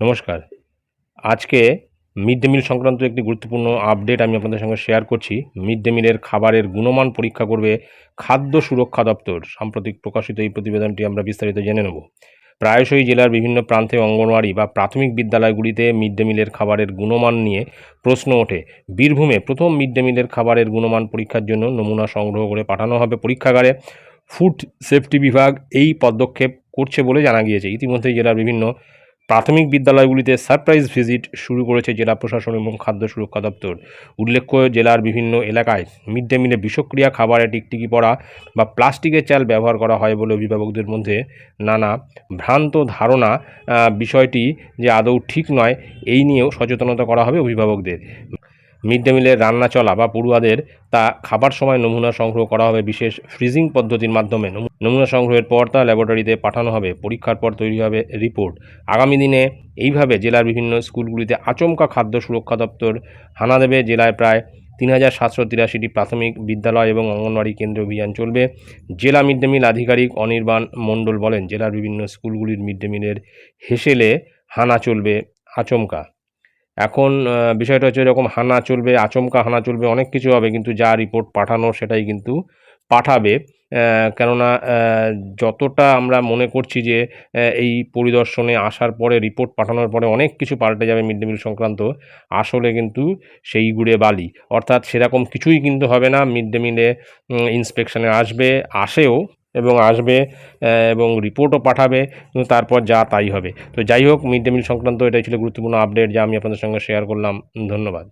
নমস্কার। আজকে mid day meal সংক্রান্ত একটি গুরুত্বপূর্ণ আপডেট আমি আপনাদের সঙ্গে শেয়ার করছি। মিড ডে মিলের খাবারের গুণমান পরীক্ষা করবে খাদ্য সুরক্ষা দপ্তর। সাম্প্রতিক প্রকাশিত এই প্রতিবেদনটি আমরা বিস্তারিত জেনে নেব। প্রায়শই জেলার বিভিন্ন প্রান্তে অঙ্গনওয়াড়ি বা প্রাথমিক বিদ্যালয়গুলিতে মিড ডে মিলের খাবারের গুণমান নিয়ে প্রশ্ন ওঠে। বীরভূমে প্রথম মিড ডে মিলের খাবারের গুণমান পরীক্ষার জন্য নমুনা সংগ্রহ করে পাঠানো হবে পরীক্ষাগারে। ফুড সেফটি বিভাগ এই পদক্ষেপ করছে বলে জানা গিয়েছে। ইতিমধ্যেই জেলার বিভিন্ন প্রাথমিক বিদ্যালয়গুলিতে সারপ্রাইজ ভিজিট শুরু করেছে জেলা প্রশাসন এবং খাদ্য সুরক্ষা দপ্তর। উল্লেখ্য, জেলার বিভিন্ন এলাকায় মিড ডে মিলে বিষক্রিয়া খাবারে টিকটিকি পড়া বা প্লাস্টিকের চাল ব্যবহার করা হয় বলে অভিভাবকদের মধ্যে নানা ভ্রান্ত ধারণা বিষয়টি যে আদৌ ঠিক নয়, এই নিয়েও সচেতনতা করা হবে অভিভাবকদের। মিড ডে মিলের রান্না চলা বা পড়ুয়াদের তা খাবার সময় নমুনা সংগ্রহ করা হবে বিশেষ ফ্রিজিং পদ্ধতির মাধ্যমে। নমুনা সংগ্রহের পর তা ল্যাবরেটরিতে পাঠানো হবে। পরীক্ষার পর তৈরি হবে রিপোর্ট। আগামী দিনে এইভাবে জেলার বিভিন্ন স্কুলগুলিতে আচমকা খাদ্য সুরক্ষা দপ্তর হানা দেবে। জেলায় প্রায় তিন হাজার সাতশো তিরাশিটি প্রাথমিক বিদ্যালয় এবং অঙ্গনওয়াড়ি কেন্দ্র অভিযান চলবে। জেলা মিড ডে মিল আধিকারিক অনির্বাণ মণ্ডল বলেন, জেলার বিভিন্ন স্কুলগুলির মিড ডে মিলের হেসেলে হানা চলবে আচমকা। এখন বিষয়টা হচ্ছে এরকম হানা চলবে, আচমকা হানা চলবে, অনেক কিছু হবে, কিন্তু যা রিপোর্ট পাঠানো সেটাই কিন্তু পাঠাবে। কেননা যতটা আমরা মনে করছি যে এই পরিদর্শনে আসার পরে রিপোর্ট পাঠানোর পরে অনেক কিছু পাল্টে যাবে মিড ডে মিল সংক্রান্ত, আসলে কিন্তু সেই গুড়ে বালি। অর্থাৎ সেরকম কিছুই কিন্তু হবে না, মিড ডে মিলে ইন্সপেকশানে আসবে, আসেও এবং আসবে এবং রিপোর্টও পাঠাবে তারপর যা তাই হবে। তো যাই হোক মিড ডে মিল সংক্রান্ত এটাই ছিল গুরুত্বপূর্ণ আপডেট যা আমি আপনাদের সঙ্গে শেয়ার করলাম। ধন্যবাদ।